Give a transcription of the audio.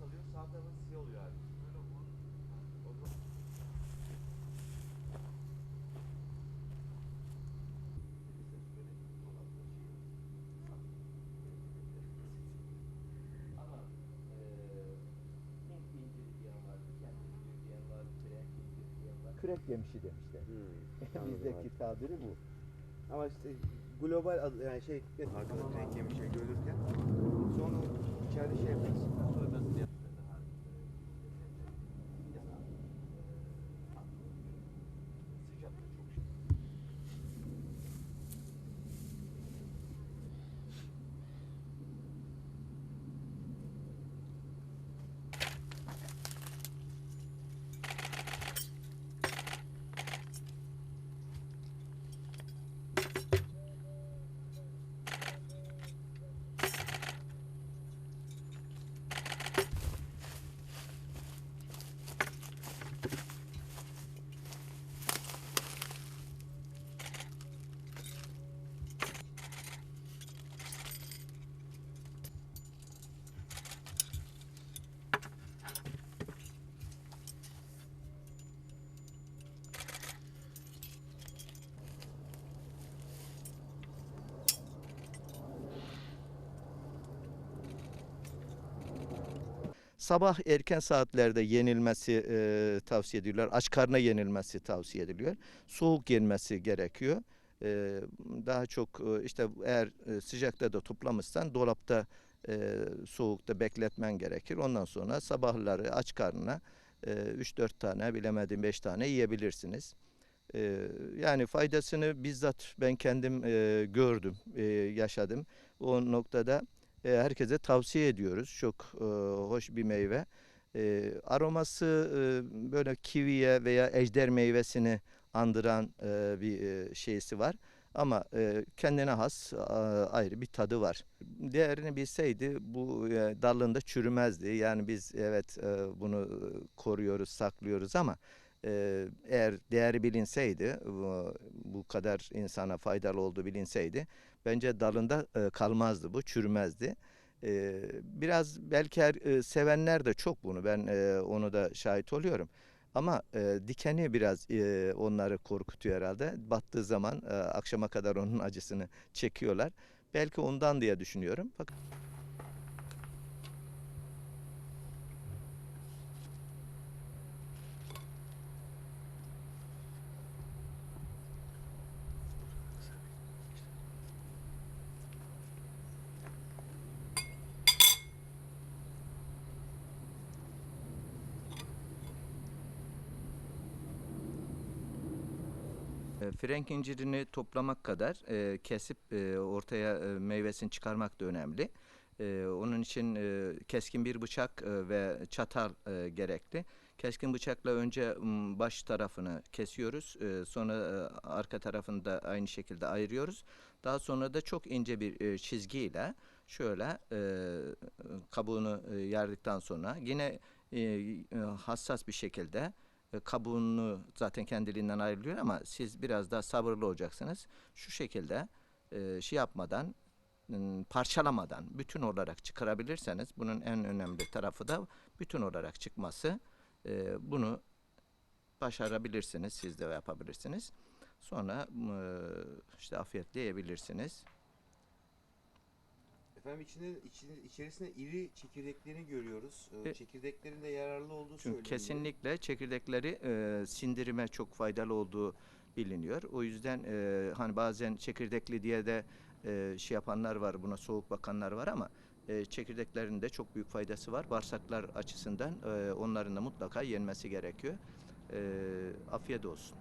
kalıyor, sağ tarafın siyah oluyor abi. Öyle olmalı. O zaman Ama eee Hint inciri diyen var, diken inciri diyen var, kürek inciri diyen var. Kürek yemişi demişler. anladım Bizdeki abi. tabiri bu. Ama işte global adı yani şey arkada renk yemiş şey görürken sonra içeride şey yaparız. Sabah erken saatlerde yenilmesi e, tavsiye ediliyor. Aç karnına yenilmesi tavsiye ediliyor. Soğuk yenmesi gerekiyor. E, daha çok işte eğer sıcakta da toplamışsan dolapta e, soğukta bekletmen gerekir. Ondan sonra sabahları aç karnına e, 3-4 tane bilemedim 5 tane yiyebilirsiniz. E, yani faydasını bizzat ben kendim e, gördüm, e, yaşadım. O noktada e, herkese tavsiye ediyoruz. Çok e, hoş bir meyve. E, aroması e, böyle kiviye veya ejder meyvesini andıran e, bir e, şeysi var. Ama e, kendine has a, ayrı bir tadı var. Değerini bilseydi bu e, dalında çürümezdi. Yani biz evet e, bunu koruyoruz, saklıyoruz ama eğer değeri bilinseydi, bu, kadar insana faydalı olduğu bilinseydi bence dalında e, kalmazdı bu, çürümezdi. E, biraz belki e, sevenler de çok bunu, ben e, onu da şahit oluyorum. Ama e, dikeni biraz e, onları korkutuyor herhalde. Battığı zaman e, akşama kadar onun acısını çekiyorlar. Belki ondan diye düşünüyorum. Fakat Frenk incirini toplamak kadar e, kesip e, ortaya e, meyvesini çıkarmak da önemli. E, onun için e, keskin bir bıçak e, ve çatal e, gerekli. Keskin bıçakla önce baş tarafını kesiyoruz. E, sonra e, arka tarafını da aynı şekilde ayırıyoruz. Daha sonra da çok ince bir e, çizgiyle şöyle e, kabuğunu e, yardıktan sonra yine e, e, hassas bir şekilde kabuğunu zaten kendiliğinden ayrılıyor ama siz biraz daha sabırlı olacaksınız. Şu şekilde e, şey yapmadan parçalamadan bütün olarak çıkarabilirseniz bunun en önemli tarafı da bütün olarak çıkması. E, bunu başarabilirsiniz. Siz de yapabilirsiniz. Sonra işte afiyetle yiyebilirsiniz. Efendim içinde, içinde içerisinde iri çekirdeklerini görüyoruz. Ee, E- Çekirdeklerin de yararlı olduğu Çünkü söyleniyor. kesinlikle çekirdekleri e, sindirime çok faydalı olduğu biliniyor. O yüzden e, hani bazen çekirdekli diye de e, şey yapanlar var, buna soğuk bakanlar var ama e, çekirdeklerin de çok büyük faydası var. Bağırsaklar açısından e, onların da mutlaka yenmesi gerekiyor. E, afiyet olsun.